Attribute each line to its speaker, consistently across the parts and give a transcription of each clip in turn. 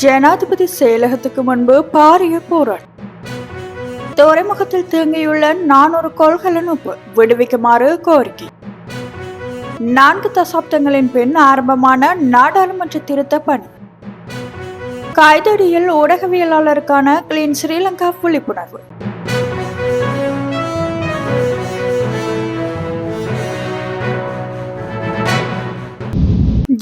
Speaker 1: ஜனாதிபதி செயலகத்துக்கு முன்பு பாரிய போராட்டம். துறைமுகத்தில் தேங்கியுள்ள நானூறு கொள்கலன் உப்பு விடுவிக்குமாறு கோரிக்கை. நான்கு தசாப்தங்களின் பின் ஆரம்பமான நாடாளுமன்ற திருத்த பணி. காய்தடியில் ஊடகவியலாளருக்கான கிளீன் ஸ்ரீலங்கா விழிப்புணர்வு.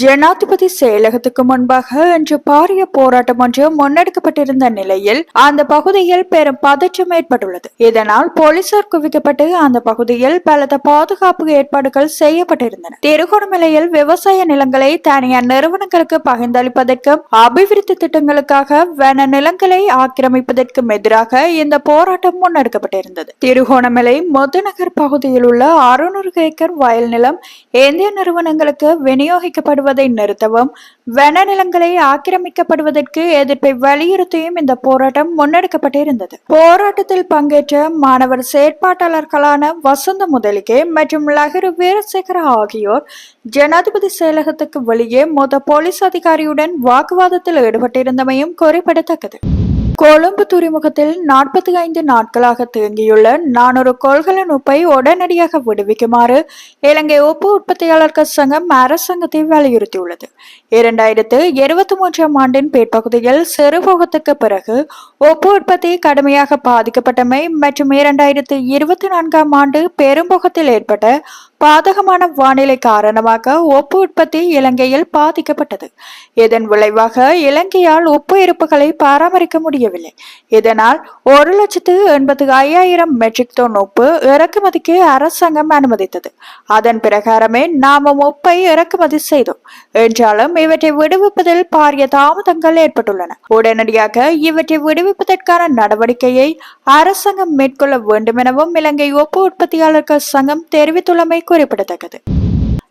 Speaker 1: ஜனாதிபதி செயலகத்துக்கு முன்பாக இன்று பாரிய போராட்டம் ஒன்று முன்னெடுக்கப்பட்டிருந்த நிலையில் அந்த பகுதியில் பெரும் பதற்றம் ஏற்பட்டுள்ளது. இதனால் போலீசார் குவிக்கப்பட்டு அந்த பகுதியில் பலத்த பாதுகாப்பு ஏற்பாடுகள் செய்யப்பட்டிருந்தன. திருகோணமலையில் விவசாய நிலங்களை தனியார் நிறுவனங்களுக்கு பகிர்ந்தளிப்பதற்கும் அபிவிருத்தி திட்டங்களுக்காக வன நிலங்களை ஆக்கிரமிப்பதற்கும் எதிராக இந்த போராட்டம் முன்னெடுக்கப்பட்டிருந்தது. திருகோணமலை முதுநகர் பகுதியில் உள்ள அறுநூறு ஏக்கர் வயல் நிலம் இந்திய நிறுவனங்களுக்கு செய்வதை நிறுத்தவும் வன நிலங்களை ஆக்கிரமிக்கப்படுவதற்கு எதிர்ப்பை வலியுறுத்தியும் இந்த போராட்டம் முன்னெடுக்கப்பட்டிருந்தது. போராட்டத்தில் பங்கேற்ற மாணவர் செயற்பாட்டாளர்களான வசந்த முதலிகே மற்றும் லஹரு வீரசேகர ஆகியோர் ஜனாதிபதி செயலகத்துக்கு வெளியே மொத்த போலீஸ் அதிகாரியுடன் வாக்குவாதத்தில் ஈடுபட்டிருந்தமையும் குறிப்பிடத்தக்கது. கொழும்பு துறைமுகத்தில் நாற்பத்தி ஐந்து நாட்களாக தேங்கியுள்ள நானூறு கொள்கலன் உப்பை உடனடியாக விடுவிக்குமாறு இலங்கை உப்பு உற்பத்தியாளர்கள் சங்கம் அரசாங்கத்தை வலியுறுத்தியுள்ளது. இரண்டாயிரத்து இருபத்தி மூன்றாம் ஆண்டின் பிற்பகுதியில் சிறுபோகத்துக்கு பிறகு உப்பு உற்பத்தி கடுமையாக பாதிக்கப்பட்டமை மற்றும் இரண்டாயிரத்து இருபத்தி நான்காம் ஆண்டு பெரும்போகத்தில் ஏற்பட்ட பாதகமான வானிலை காரணமாக உப்பு உற்பத்தி இலங்கையில் பாதிக்கப்பட்டது. இதன் விளைவாக இலங்கையால் உப்பு இருப்புகளை பராமரிக்க முடியவில்லை. இதனால் ஒரு லட்சத்து எண்பது ஐயாயிரம் மெட்ரிக் டன் உப்பு இறக்குமதிக்கு அரசாங்கம் அனுமதித்தது. அதன் பிரகாரமே நாமும் உப்பை இறக்குமதி செய்தோம். என்றாலும் இவற்றை விடுவிப்பதில் பாரிய தாமதங்கள் ஏற்பட்டுள்ளன. உடனடியாக இவற்றை விடுவிப்பதற்கான நடவடிக்கையை அரசாங்கம் மேற்கொள்ள வேண்டும் எனவும் இலங்கை ஒப்பு உற்பத்தியாளர்கள் சங்கம் தெரிவித்துள்ளமை குறிப்பிடத்தக்கது.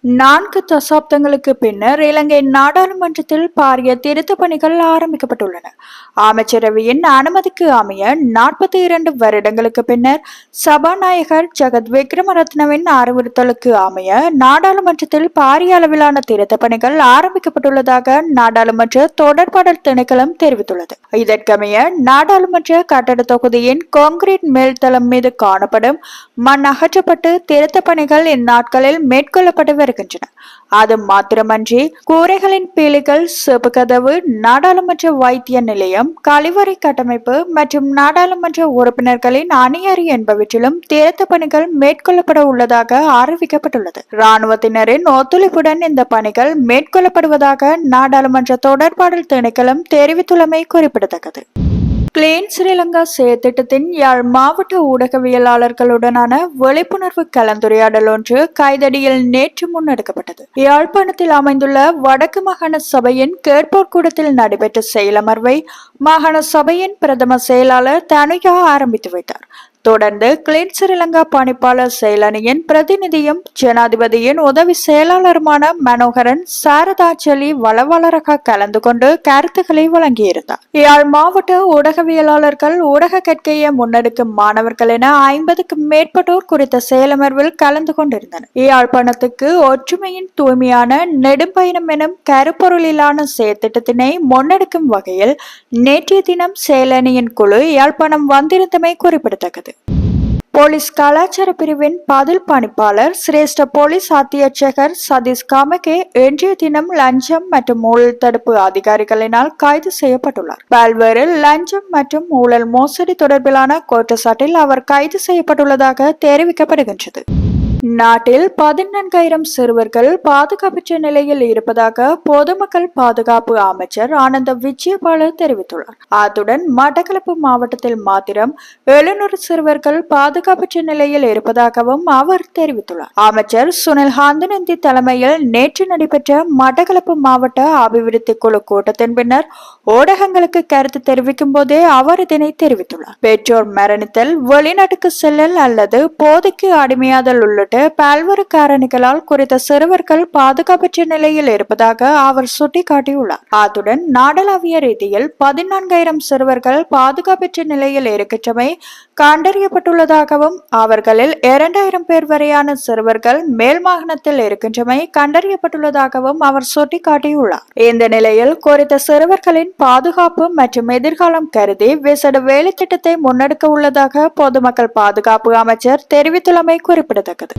Speaker 1: நான்கு தசாப்தங்களுக்கு பின்னர் இலங்கை நாடாளுமன்றத்தில் பாரிய திருத்த பணிகள் ஆரம்பிக்கப்பட்டுள்ளன. அமைச்சரவையின் அனுமதிக்கு அமைய நாற்பத்தி இரண்டு வருடங்களுக்கு பின்னர் சபாநாயகர் ஜெகத் விக்ரமரத்னவின் அறிவுறுத்தலுக்கு அமைய நாடாளுமன்றத்தில் பாரிய அளவிலான திருத்த பணிகள் ஆரம்பிக்கப்பட்டுள்ளதாக நாடாளுமன்ற தொடர்பாடல் திணைக்களம் தெரிவித்துள்ளது. இதற்கமைய நாடாளுமன்ற கட்டட தொகுதியின் கான்கிரீட் மேல்தளம் மீது காணப்படும் மண் அகற்றப்பட்டு திருத்த பணிகள் இந்நாட்களில் மேற்கொள்ளப்பட்டு வருகின்றன அது மாத்திரமன்றி கூரைகளின் பீலிகள் சிவப்பு கதவு நாடாளுமன்ற வைத்திய நிலையம் கழிவறை கட்டமைப்பு மற்றும் நாடாளுமன்ற உறுப்பினர்களின் அணியறி என்பவற்றிலும் திருத்த பணிகள் மேற்கொள்ளப்பட உள்ளதாக அறிவிக்கப்பட்டுள்ளது. இராணுவத்தினரின் ஒத்துழைப்புடன் இந்த பணிகள் மேற்கொள்ளப்படுவதாக நாடாளுமன்ற தொடர்பாடல் திணைக்களம் தெரிவித்துள்ளமை குறிப்பிடத்தக்கது. கிளீன் ஸ்ரீலங்கா செயற்திட்டத்தின் யாழ் மாவட்ட ஊடகவியலாளர்களுடனான விழிப்புணர்வு கலந்துரையாடல் ஒன்று கைதடியில் நேற்று முன்னெடுக்கப்பட்டது. யாழ்ப்பாணத்தில் அமைந்துள்ள வடக்கு மாகாண சபையின் கேட்போர் கூடத்தில் நடைபெற்ற செயலமர்வை மாகாண சபையின் பிரதம செயலாளர் தனுயா ஆரம்பித்து வைத்தார். தொடர்ந்து கிளீன் ஸ்ரீலங்கா பணிப்பாளர் செயலணியின் பிரதிநிதியும் ஜனாதிபதியின் உதவி செயலாளருமான மனோகரன் சாரதாச்சலி வளவளராக கலந்து கொண்டு கருத்துக்களை வழங்கியிருந்தார். யாழ் மாவட்ட ஊடகவியலாளர்கள் ஊடக கற்கையை முன்னெடுக்கும் மாணவர்கள் என ஐம்பதுக்கும் மேற்பட்டோர் குறித்த செயலமர்வில் கலந்து கொண்டிருந்தனர். யாழ்ப்பாணத்துக்கு ஒற்றுமையின் தூய்மையான நெடும்பயணம் எனும் கருப்பொருளிலான செயற்திட்டத்தினை முன்னெடுக்கும் வகையில் நேற்றைய தினம் செயலணியின் குழு யாழ்ப்பாணம் வந்திருந்தமை குறிப்பிடத்தக்கது. போலீஸ் கலாச்சார பிரிவின் பதில் பணிப்பாளர் சிரேஷ்ட போலீஸ் அத்தியட்சகர் சதீஷ் காமகே இன்றைய தினம் லஞ்சம் மற்றும் ஊழல் தடுப்பு அதிகாரிகளினால் கைது செய்யப்பட்டுள்ளார். பல்வேறு லஞ்சம் மற்றும் ஊழல் மோசடி தொடர்பிலான குற்றச்சாட்டில் அவர் கைது செய்யப்பட்டுள்ளதாக தெரிவிக்கப்படுகின்றது. நாட்டில் பதினான்காயிரம் சிறுவர்கள் பாதுகாப்பற்ற நிலையில் இருப்பதாக பொதுமக்கள் பாதுகாப்பு அமைச்சர் ஆனந்த விஜயபால தெரிவித்துள்ளார். அத்துடன் மட்டக்களப்பு மாவட்டத்தில் மாத்திரம் எழுநூறு சிறுவர்கள் பாதுகாப்பற்ற நிலையில் இருப்பதாகவும் அவர் தெரிவித்துள்ளார். அமைச்சர் சுனில் ஹாந்தனந்தி தலைமையில் நேற்று நடைபெற்ற மட்டக்களப்பு மாவட்ட அபிவிருத்தி குழு கூட்டத்தின் பின்னர் ஊடகங்களுக்கு கருத்து தெரிவிக்கும் போதே அவர் இதனை தெரிவித்துள்ளார். பெற்றோர் மரணித்தல் வெளிநாட்டுக்கு செல்லல் அல்லது போதைக்கு அடிமையாதல் உள்ளிட்ட தவிர்க்கப்பட்டு பல்வேறு காரணிகளால் குறித்த சிறுவர்கள் பாதுகாப்பற்ற நிலையில் இருப்பதாக அவர் சுட்டிக்காட்டியுள்ளார். அத்துடன் நாடளாவிய ரீதியில் பதினான்காயிரம் சிறுவர்கள் பாதுகாப்பற்ற நிலையில் இருக்கின்றமை கண்டறியப்பட்டுள்ளதாகவும் அவர்களில் இரண்டாயிரம் பேர் வரையான சிறுவர்கள் மேல் மாகாணத்தில் இருக்கின்றமை கண்டறியப்பட்டுள்ளதாகவும் அவர் சுட்டிக்காட்டியுள்ளார். இந்த நிலையில் குறித்த சிறுவர்களின் பாதுகாப்பு மற்றும் எதிர்காலம் கருதி விசேட வேலை திட்டத்தை முன்னெடுக்க உள்ளதாக பொதுமக்கள் பாதுகாப்பு அமைச்சர் தெரிவித்துள்ளமை குறிப்பிடத்தக்கது.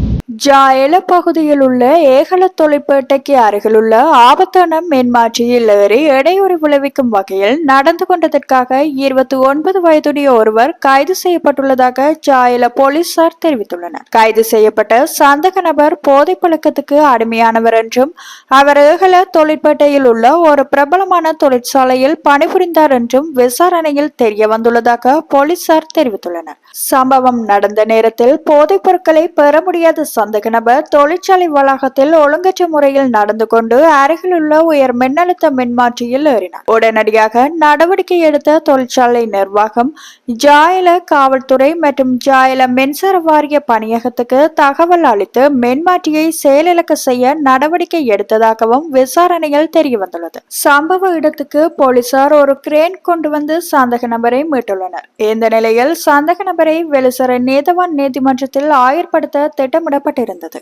Speaker 1: ஜாயல பகுதியில் உள்ள ஏகல தொழிற்பேட்டைக்கு அருகிலுள்ள ஆபத்தான மேன்மாற்றியில் ஏறி இடையூறு விளைவிக்கும் வகையில் நடந்து கொண்டதற்காக இருபத்தி ஒன்பது வயதுடைய ஒருவர் கைது செய்யப்பட்டுள்ளதாக ஜாயல போலீசார் தெரிவித்துள்ளனர். கைது செய்யப்பட்ட சந்தக நபர் போதை பழக்கத்துக்கு அடிமையானவர் என்றும் அவர் ஏகல தொழிற்பேட்டையில் உள்ள ஒரு பிரபலமான தொழிற்சாலையில் பணிபுரிந்தார் என்றும் விசாரணையில் தெரிய வந்துள்ளதாக போலீசார் தெரிவித்துள்ளனர். சம்பவம் நடந்த நேரத்தில் போதைப் பொருட்களை பெற முடியாத சந்தேக நபர் தொழிற்சாலை வளாகத்தில் ஒழுங்கற்ற முறையில் நடந்து கொண்டு அருகிலுள்ள உயர் மின்னழுத்த மின்மாற்றியில் ஏறினார். உடனடியாக நடவடிக்கை எடுத்த தொழிற்சாலை நிர்வாகம் ஜாயல காவல்துறை மற்றும் ஜாயல மின்சார வாரிய பணியகத்துக்கு தகவல் அளித்து மின்மாற்றியை செயலிழக்க செய்ய நடவடிக்கை எடுத்ததாகவும் விசாரணையில் தெரிய வந்துள்ளது சம்பவ இடத்துக்கு போலீசார் ஒரு கிரேன் கொண்டு வந்து சந்தக நபரை மீட்டுள்ளனர். இந்த நிலையில் சந்தக நபரை வெளிசர நீதவான் நீதிமன்றத்தில் ஆயர்படுத்த திட்டமிடப்பட்ட திட்டமிடப்பட்டிருந்தது